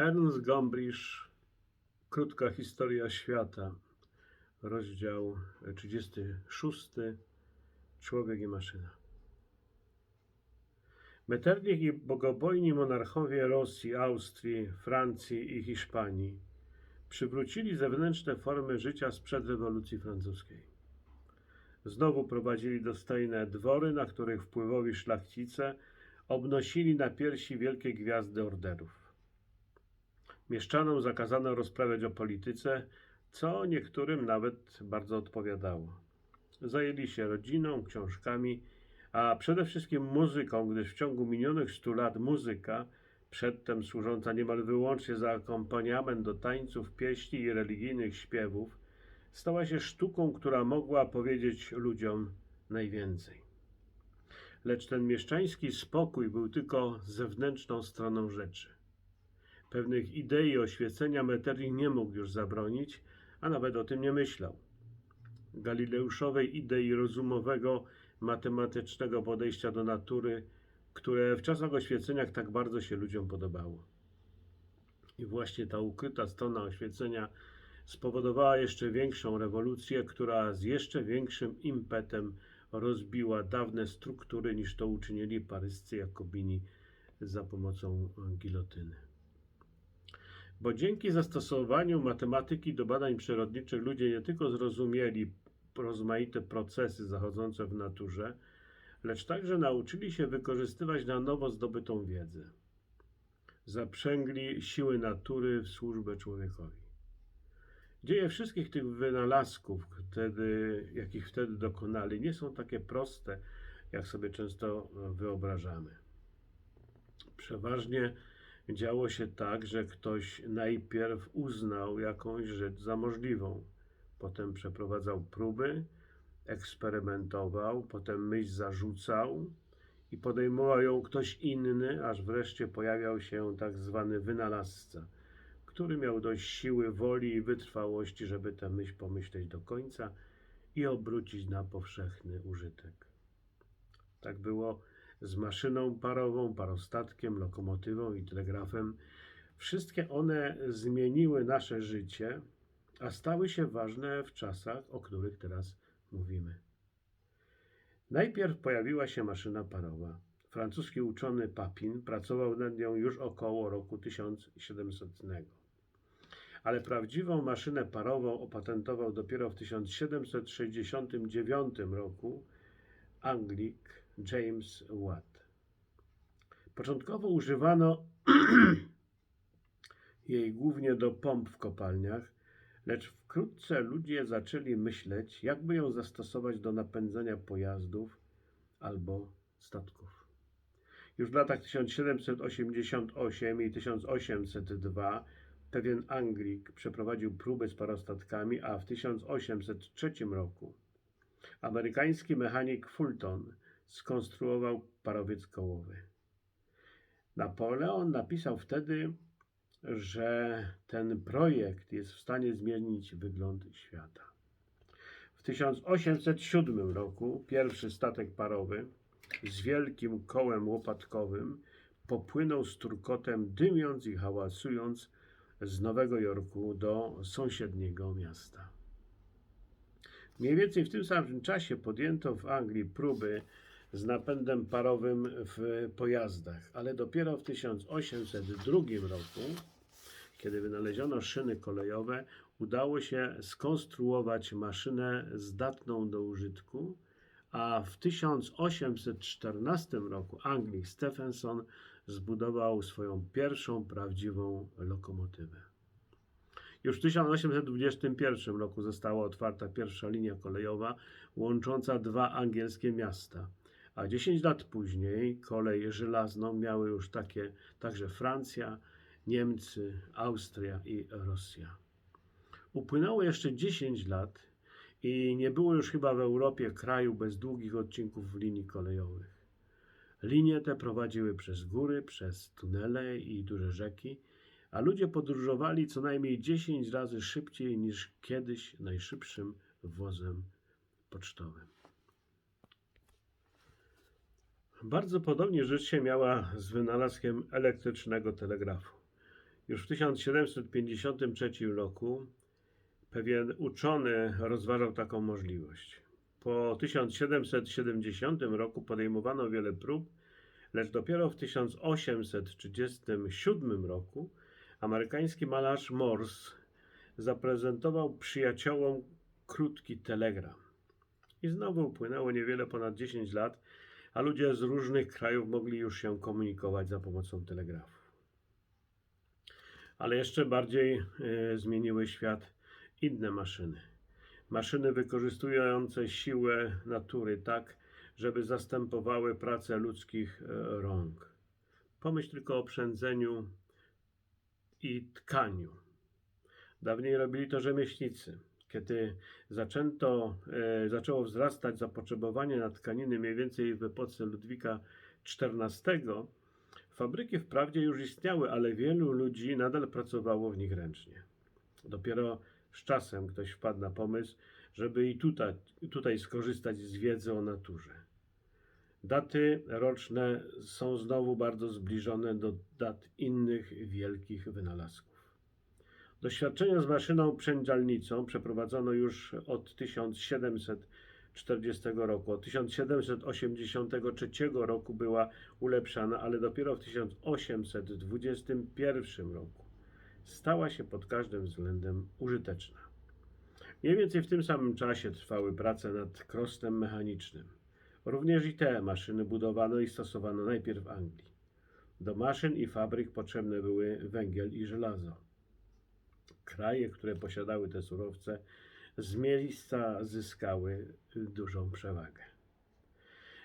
Ernst Gombrich, Krótka historia świata, rozdział 36, Człowiek i maszyna. Metternich i bogobojni monarchowie Rosji, Austrii, Francji i Hiszpanii przywrócili zewnętrzne formy życia sprzed rewolucji francuskiej. Znowu prowadzili dostojne dwory, na których wpływowi szlachcice obnosili na piersi wielkie gwiazdy orderów. Mieszczanom zakazano rozprawiać o polityce, co niektórym nawet bardzo odpowiadało. Zajęli się rodziną, książkami, a przede wszystkim muzyką, gdyż w ciągu minionych stu lat muzyka, przedtem służąca niemal wyłącznie za akompaniament do tańców, pieśni i religijnych śpiewów, stała się sztuką, która mogła powiedzieć ludziom najwięcej. Lecz ten mieszczański spokój był tylko zewnętrzną stroną rzeczy. Pewnych idei oświecenia Metternich nie mógł już zabronić, a nawet o tym nie myślał. Galileuszowej idei rozumowego, matematycznego podejścia do natury, które w czasach oświecenia tak bardzo się ludziom podobało. I właśnie ta ukryta strona oświecenia spowodowała jeszcze większą rewolucję, która z jeszcze większym impetem rozbiła dawne struktury niż to uczynili paryscy Jakobini za pomocą gilotyny. Bo dzięki zastosowaniu matematyki do badań przyrodniczych ludzie nie tylko zrozumieli rozmaite procesy zachodzące w naturze, lecz także nauczyli się wykorzystywać na nowo zdobytą wiedzę. Zaprzęgli siły natury w służbę człowiekowi. Dzieje wszystkich tych wynalazków, wtedy, jakich wtedy dokonali, nie są takie proste, jak sobie często wyobrażamy. Przeważnie działo się tak, że ktoś najpierw uznał jakąś rzecz za możliwą, potem przeprowadzał próby, eksperymentował, potem myśl zarzucał i podejmował ją ktoś inny, aż wreszcie pojawiał się tak zwany wynalazca, który miał dość siły woli i wytrwałości, żeby tę myśl pomyśleć do końca i obrócić na powszechny użytek. Tak było z maszyną parową, parostatkiem, lokomotywą i telegrafem. Wszystkie one zmieniły nasze życie, a stały się ważne w czasach, o których teraz mówimy. Najpierw pojawiła się maszyna parowa. Francuski uczony Papin pracował nad nią już około roku 1700. Ale prawdziwą maszynę parową opatentował dopiero w 1769 roku Anglik James Watt. Początkowo używano jej głównie do pomp w kopalniach, lecz wkrótce ludzie zaczęli myśleć, jakby ją zastosować do napędzania pojazdów albo statków. Już w latach 1788 i 1802 pewien Anglik przeprowadził próby z parostatkami, a w 1803 roku amerykański mechanik Fulton skonstruował parowiec kołowy. Napoleon napisał wtedy, że ten projekt jest w stanie zmienić wygląd świata. W 1807 roku pierwszy statek parowy z wielkim kołem łopatkowym popłynął z turkotem, dymiąc i hałasując z Nowego Jorku do sąsiedniego miasta. Mniej więcej w tym samym czasie podjęto w Anglii próby z napędem parowym w pojazdach, ale dopiero w 1802 roku, kiedy wynaleziono szyny kolejowe, udało się skonstruować maszynę zdatną do użytku, a w 1814 roku Anglik Stephenson zbudował swoją pierwszą prawdziwą lokomotywę. Już w 1821 roku została otwarta pierwsza linia kolejowa łącząca dwa angielskie miasta, a 10 lat później kolej żelazną miały już takie także Francja, Niemcy, Austria i Rosja. Upłynęło jeszcze 10 lat i nie było już chyba w Europie kraju bez długich odcinków linii kolejowych. Linie te prowadziły przez góry, przez tunele i duże rzeki, a ludzie podróżowali co najmniej 10 razy szybciej niż kiedyś najszybszym wozem pocztowym. Bardzo podobnie rzecz się miała z wynalazkiem elektrycznego telegrafu. Już w 1753 roku pewien uczony rozważał taką możliwość. Po 1770 roku podejmowano wiele prób, lecz dopiero w 1837 roku amerykański malarz Morse zaprezentował przyjaciołom krótki telegram. I znowu upłynęło niewiele ponad 10 lat, a ludzie z różnych krajów mogli już się komunikować za pomocą telegrafu. Ale jeszcze bardziej e, zmieniły świat inne maszyny. Maszyny wykorzystujące siłę natury tak, żeby zastępowały pracę ludzkich e, rąk. Pomyśl tylko o przędzeniu i tkaniu. Dawniej robili to rzemieślnicy. Kiedy zaczęto, e, zaczęło wzrastać zapotrzebowanie na tkaniny mniej więcej w epoce Ludwika XIV, fabryki wprawdzie już istniały, ale wielu ludzi nadal pracowało w nich ręcznie. Dopiero z czasem ktoś wpadł na pomysł, żeby i tutaj, tutaj skorzystać z wiedzy o naturze. Daty roczne są znowu bardzo zbliżone do dat innych wielkich wynalazków. Doświadczenia z maszyną przędzalnicą przeprowadzono już od 1740 roku. Od 1783 roku była ulepszana, ale dopiero w 1821 roku stała się pod każdym względem użyteczna. Mniej więcej w tym samym czasie trwały prace nad krostem mechanicznym. Również i te maszyny budowano i stosowano najpierw w Anglii. Do maszyn i fabryk potrzebne były węgiel i żelazo. Kraje, które posiadały te surowce, z miejsca zyskały dużą przewagę.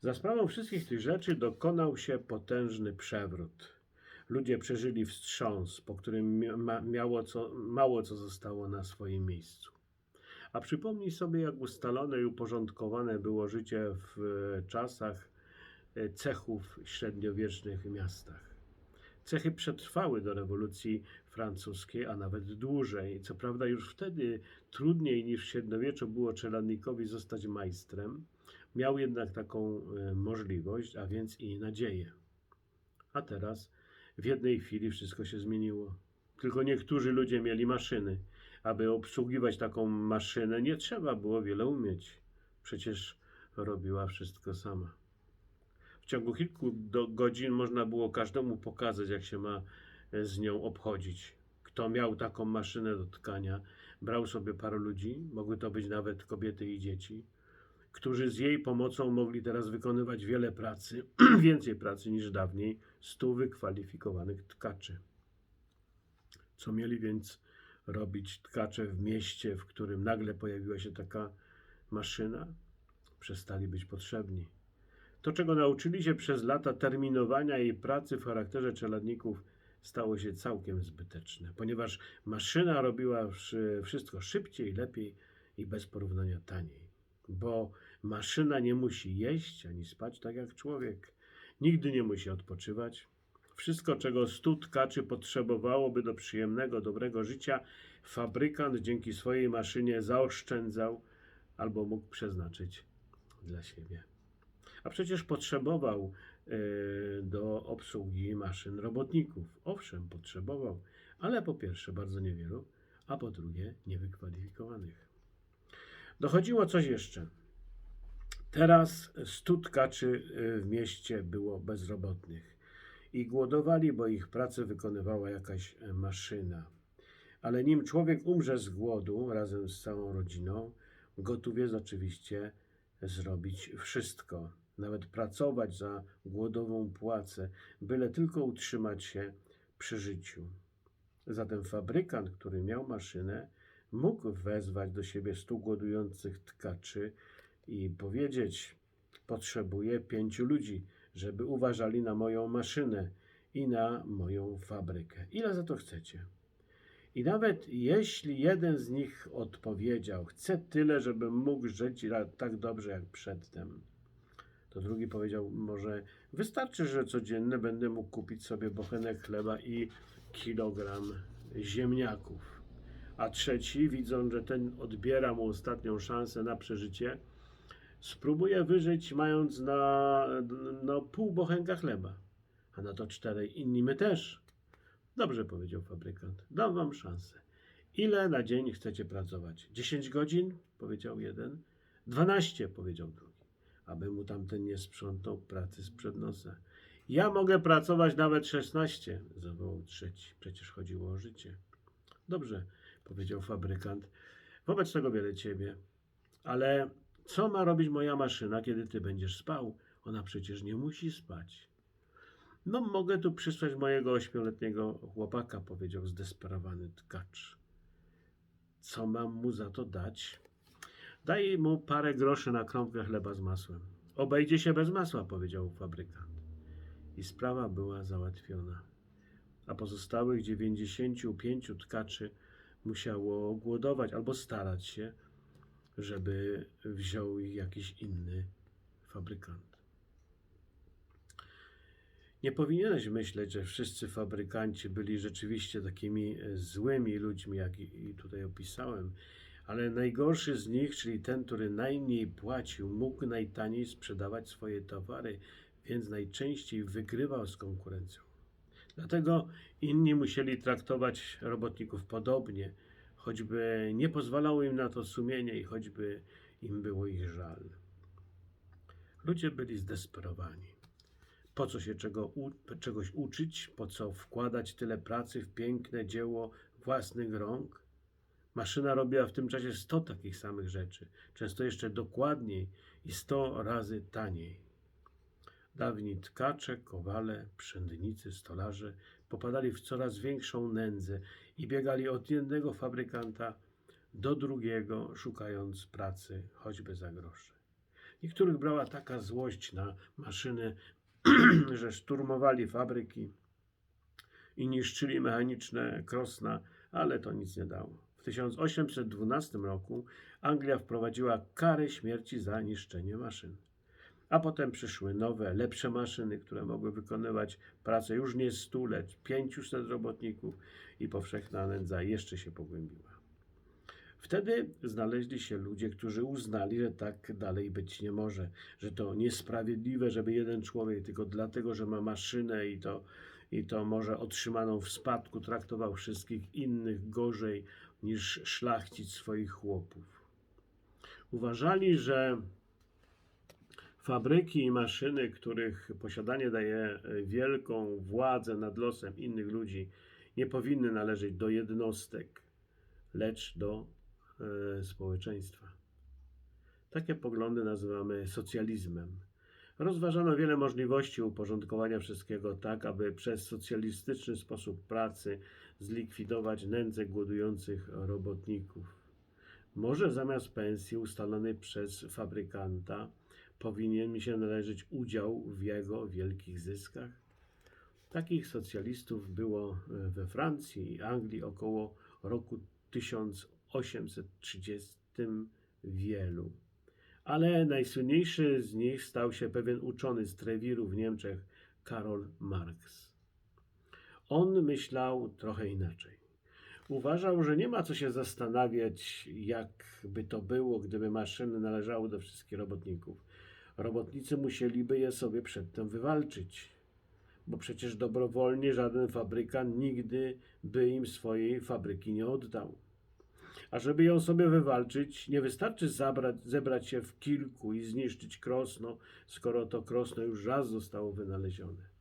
Za sprawą wszystkich tych rzeczy dokonał się potężny przewrót. Ludzie przeżyli wstrząs, po którym mia- miało co, mało co zostało na swoim miejscu. A przypomnij sobie, jak ustalone i uporządkowane było życie w e, czasach e, cechów średniowiecznych miastach. Cechy przetrwały do rewolucji francuskiej, a nawet dłużej. Co prawda, już wtedy trudniej niż w średniowieczu było czeladnikowi zostać majstrem. Miał jednak taką e, możliwość, a więc i nadzieję. A teraz w jednej chwili wszystko się zmieniło. Tylko niektórzy ludzie mieli maszyny. Aby obsługiwać taką maszynę, nie trzeba było wiele umieć. Przecież robiła wszystko sama. W ciągu kilku do godzin można było każdemu pokazać, jak się ma e, z nią obchodzić. Kto miał taką maszynę do tkania, brał sobie paru ludzi, mogły to być nawet kobiety i dzieci, którzy z jej pomocą mogli teraz wykonywać wiele pracy, więcej pracy niż dawniej, stu wykwalifikowanych tkaczy. Co mieli więc robić tkacze w mieście, w którym nagle pojawiła się taka maszyna? Przestali być potrzebni. To, czego nauczyli się przez lata terminowania i pracy w charakterze czeladników, stało się całkiem zbyteczne, ponieważ maszyna robiła wszy- wszystko szybciej, lepiej i bez porównania taniej. Bo maszyna nie musi jeść ani spać tak jak człowiek. Nigdy nie musi odpoczywać. Wszystko, czego stu tkaczy potrzebowałoby do przyjemnego, dobrego życia, fabrykant dzięki swojej maszynie zaoszczędzał albo mógł przeznaczyć dla siebie. A przecież potrzebował e, do obsługi maszyn robotników. Owszem, potrzebował, ale po pierwsze bardzo niewielu, a po drugie niewykwalifikowanych. Dochodziło coś jeszcze. Teraz stu tkaczy e, w mieście było bezrobotnych i głodowali, bo ich pracę wykonywała jakaś e, maszyna. Ale nim człowiek umrze z głodu razem z całą rodziną, gotów jest oczywiście zrobić wszystko, nawet pracować za głodową płacę, byle tylko utrzymać się przy życiu. Zatem fabrykant, który miał maszynę, mógł wezwać do siebie stu głodujących tkaczy i powiedzieć: Potrzebuję pięciu ludzi, żeby uważali na moją maszynę i na moją fabrykę. Ile za to chcecie? I nawet jeśli jeden z nich odpowiedział: Chcę tyle, żebym mógł żyć tak dobrze jak przedtem, to drugi powiedział: Może wystarczy, że codziennie będę mógł kupić sobie bochenek chleba i kilogram ziemniaków. A trzeci, widząc, że ten odbiera mu ostatnią szansę na przeżycie, spróbuje wyżyć, mając na, na pół bochenka chleba. A na to czterej inni my też. Dobrze, powiedział fabrykant. Dam wam szansę. Ile na dzień chcecie pracować? 10 godzin? powiedział jeden. 12, powiedział drugi. Aby mu tamten nie sprzątał pracy sprzed nosa. Ja mogę pracować nawet 16, zawołał trzeci. Przecież chodziło o życie. Dobrze, powiedział fabrykant. Wobec tego biorę ciebie. Ale co ma robić moja maszyna, kiedy ty będziesz spał? Ona przecież nie musi spać. No, mogę tu przysłać mojego ośmioletniego chłopaka, powiedział zdesperowany tkacz. Co mam mu za to dać? Daj mu parę groszy na kromkę chleba z masłem. Obejdzie się bez masła, powiedział fabrykant. I sprawa była załatwiona. A pozostałych 95 tkaczy musiało głodować albo starać się, żeby wziął ich jakiś inny fabrykant. Nie powinieneś myśleć, że wszyscy fabrykanci byli rzeczywiście takimi e, złymi ludźmi, jak i tutaj opisałem, ale najgorszy z nich, czyli ten, który najmniej płacił, mógł najtaniej sprzedawać swoje towary, więc najczęściej wygrywał z konkurencją. Dlatego inni musieli traktować robotników podobnie, choćby nie pozwalało im na to sumienie i choćby im było ich żal. Ludzie byli zdesperowani. Po co się czego, czegoś uczyć? Po co wkładać tyle pracy w piękne dzieło własnych rąk? Maszyna robiła w tym czasie 100 takich samych rzeczy, często jeszcze dokładniej i 100 razy taniej. Dawni tkacze, kowale, przędnicy, stolarze popadali w coraz większą nędzę i biegali od jednego fabrykanta do drugiego, szukając pracy, choćby za grosze. Niektórych brała taka złość na maszyny, że szturmowali fabryki i niszczyli mechaniczne krosna, ale to nic nie dało. W 1812 roku Anglia wprowadziła karę śmierci za niszczenie maszyn. A potem przyszły nowe, lepsze maszyny, które mogły wykonywać pracę już nie 100, lecz 500 robotników i powszechna nędza jeszcze się pogłębiła. Wtedy znaleźli się ludzie, którzy uznali, że tak dalej być nie może, że to niesprawiedliwe, żeby jeden człowiek tylko dlatego, że ma maszynę i to, i to może otrzymaną w spadku, traktował wszystkich innych gorzej niż szlachcic swoich chłopów. Uważali, że fabryki i maszyny, których posiadanie daje e, wielką władzę nad losem innych ludzi, nie powinny należeć do jednostek, lecz do e, społeczeństwa. Takie poglądy nazywamy socjalizmem. Rozważano wiele możliwości uporządkowania wszystkiego tak, aby przez socjalistyczny sposób pracy zlikwidować nędzę głodujących robotników. Może zamiast pensji ustalonej przez fabrykanta powinien mi się należeć udział w jego wielkich zyskach? Takich socjalistów było e, we Francji i Anglii około roku 1830 wielu. Ale najsłynniejszy z nich stał się pewien uczony z Trewiru w Niemczech, Karol Marx. On myślał trochę inaczej. Uważał, że nie ma co się zastanawiać, jak by to było, gdyby maszyny należały do wszystkich robotników. Robotnicy musieliby je sobie przedtem wywalczyć, bo przecież dobrowolnie żaden fabrykant nigdy by im swojej fabryki nie oddał. A żeby ją sobie wywalczyć, nie wystarczy zabrać, zebrać się w kilku i zniszczyć krosno, skoro to krosno już raz zostało wynalezione.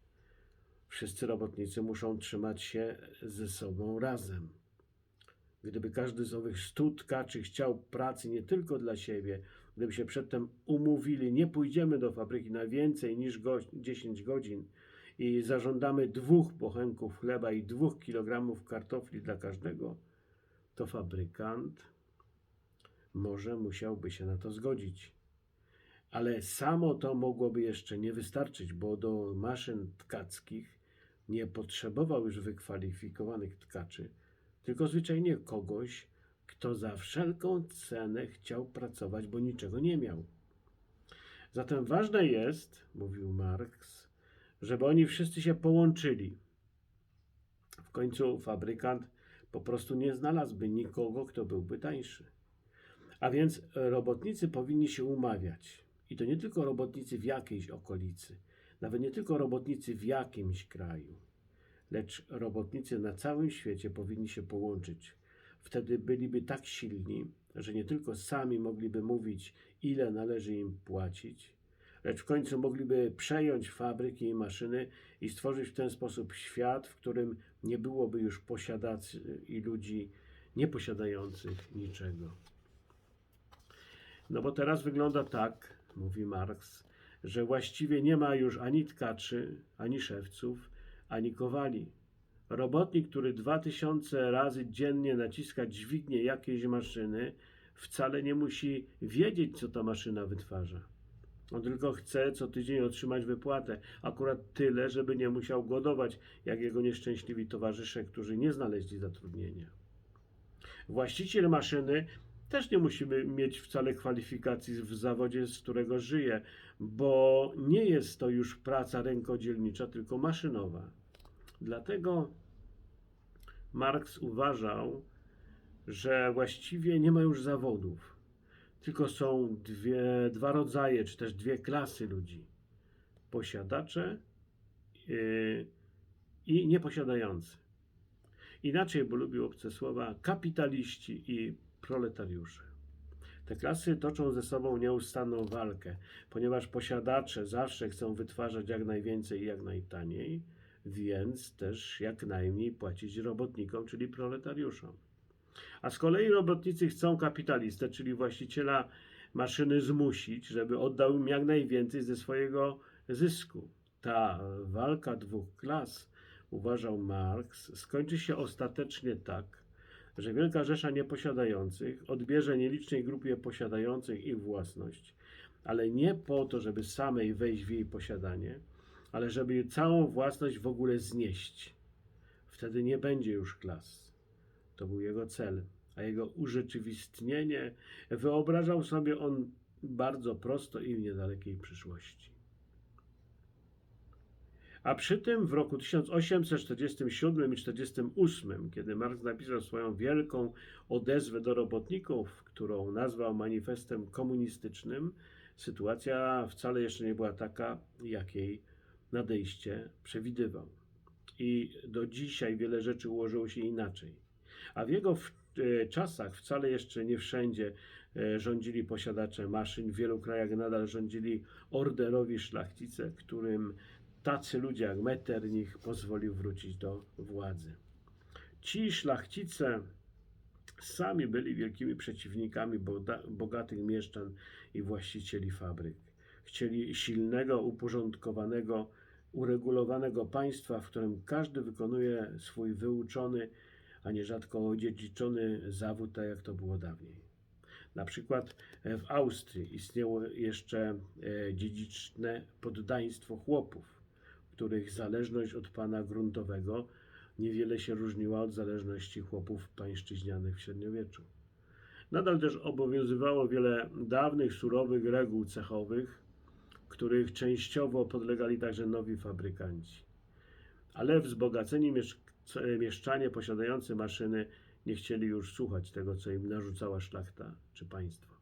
Wszyscy robotnicy muszą trzymać się ze sobą razem. Gdyby każdy z owych stu tkaczy chciał pracy nie tylko dla siebie, gdyby się przedtem umówili, nie pójdziemy do fabryki na więcej niż go, 10 godzin i zażądamy dwóch bochenków chleba i dwóch kilogramów kartofli dla każdego, to fabrykant może musiałby się na to zgodzić. Ale samo to mogłoby jeszcze nie wystarczyć, bo do maszyn tkackich nie potrzebował już wykwalifikowanych tkaczy, tylko zwyczajnie kogoś, kto za wszelką cenę chciał pracować, bo niczego nie miał. Zatem ważne jest, mówił Marx, żeby oni wszyscy się połączyli. W końcu fabrykant po prostu nie znalazłby nikogo, kto byłby tańszy. A więc robotnicy powinni się umawiać. I to nie tylko robotnicy w jakiejś okolicy, nawet nie tylko robotnicy w jakimś kraju, lecz robotnicy na całym świecie powinni się połączyć. Wtedy byliby tak silni, że nie tylko sami mogliby mówić, ile należy im płacić, lecz w końcu mogliby przejąć fabryki i maszyny i stworzyć w ten sposób świat, w którym nie byłoby już posiadaczy i ludzi nieposiadających niczego. No bo teraz wygląda tak, mówi Marx, że właściwie nie ma już ani tkaczy, ani szewców, ani kowali. Robotnik, który dwa tysiące razy dziennie naciska dźwignię jakiejś maszyny, wcale nie musi wiedzieć, co ta maszyna wytwarza. On tylko chce co tydzień otrzymać wypłatę, akurat tyle, żeby nie musiał głodować, jak jego nieszczęśliwi towarzysze, którzy nie znaleźli zatrudnienia. Właściciel maszyny też nie musimy mieć wcale kwalifikacji w zawodzie, z którego żyje, bo nie jest to już praca rękodzielnicza, tylko maszynowa. Dlatego Marx uważał, że właściwie nie ma już zawodów, tylko są dwie, dwa rodzaje, czy też dwie klasy ludzi: posiadacze yy, i nieposiadający. Inaczej, bo lubił obce słowa, kapitaliści i proletariusze. Te klasy toczą ze sobą nieustanną walkę, ponieważ posiadacze zawsze chcą wytwarzać jak najwięcej i jak najtaniej, więc też jak najmniej płacić robotnikom, czyli proletariuszom. A z kolei robotnicy chcą kapitalistę, czyli właściciela maszyny zmusić, żeby oddał im jak najwięcej ze swojego zysku. Ta walka dwóch klas, uważał Marx, skończy się ostatecznie tak, że Wielka Rzesza Nieposiadających odbierze nielicznej grupie posiadających ich własność, ale nie po to, żeby samej wejść w jej posiadanie, ale żeby całą własność w ogóle znieść. Wtedy nie będzie już klas. To był jego cel, a jego urzeczywistnienie wyobrażał sobie on bardzo prosto i w niedalekiej przyszłości. A przy tym w roku 1847 i 1848, kiedy Marx napisał swoją wielką odezwę do robotników, którą nazwał manifestem komunistycznym, sytuacja wcale jeszcze nie była taka, jakiej nadejście przewidywał. I do dzisiaj wiele rzeczy ułożyło się inaczej. A w jego e, czasach wcale jeszcze nie wszędzie e, rządzili posiadacze maszyn. W wielu krajach nadal rządzili orderowi szlachcice, którym tacy ludzie jak Metternich pozwolił wrócić do władzy. Ci szlachcice sami byli wielkimi przeciwnikami bogatych mieszczan i właścicieli fabryk. Chcieli silnego, uporządkowanego, uregulowanego państwa, w którym każdy wykonuje swój wyuczony, a nierzadko odziedziczony zawód, tak jak to było dawniej. Na przykład w Austrii istniało jeszcze e, dziedziczne poddaństwo chłopów, których zależność od pana gruntowego niewiele się różniła od zależności chłopów pańszczyźnianych w średniowieczu. Nadal też obowiązywało wiele dawnych, surowych reguł cechowych, których częściowo podlegali także nowi fabrykanci. Ale wzbogaceni miesz- mieszczanie posiadający maszyny nie chcieli już słuchać tego, co im narzucała szlachta czy państwo.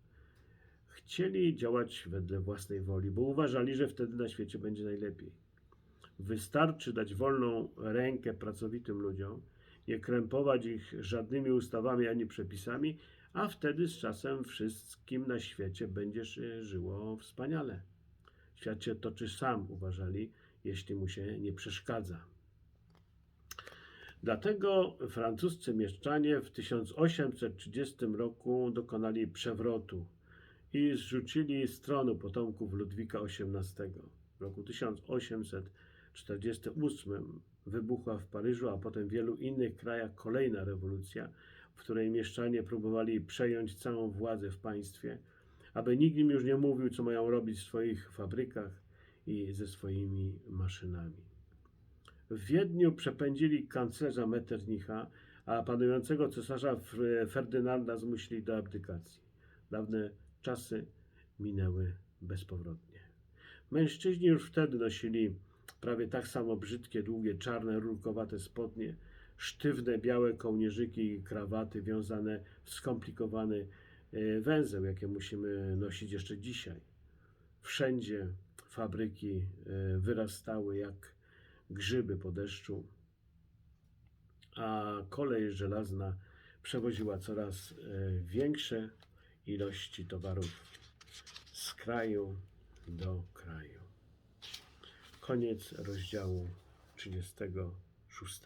Chcieli działać wedle własnej woli, bo uważali, że wtedy na świecie będzie najlepiej. Wystarczy dać wolną rękę pracowitym ludziom, nie krępować ich żadnymi ustawami ani przepisami, a wtedy z czasem wszystkim na świecie będzie się żyło wspaniale. Świat się toczy sam, uważali, jeśli mu się nie przeszkadza. Dlatego francuscy mieszczanie w 1830 roku dokonali przewrotu i zrzucili z tronu potomków Ludwika XVIII. W roku 1848 wybuchła w Paryżu, a potem w wielu innych krajach kolejna rewolucja, w której mieszczanie próbowali przejąć całą władzę w państwie, aby nikt im już nie mówił, co mają robić w swoich fabrykach i ze swoimi maszynami. W Wiedniu przepędzili kanclerza Metternicha, a panującego cesarza Ferdynanda zmusili do abdykacji. Dawne czasy minęły bezpowrotnie. Mężczyźni już wtedy nosili prawie tak samo brzydkie, długie, czarne, rurkowate spodnie, sztywne, białe kołnierzyki i krawaty wiązane w skomplikowany e, węzeł, jakie musimy nosić jeszcze dzisiaj. Wszędzie fabryki e, wyrastały jak grzyby po deszczu. a kolej żelazna przewoziła coraz e, większe ilości towarów z kraju do kraju. Koniec rozdziału 36.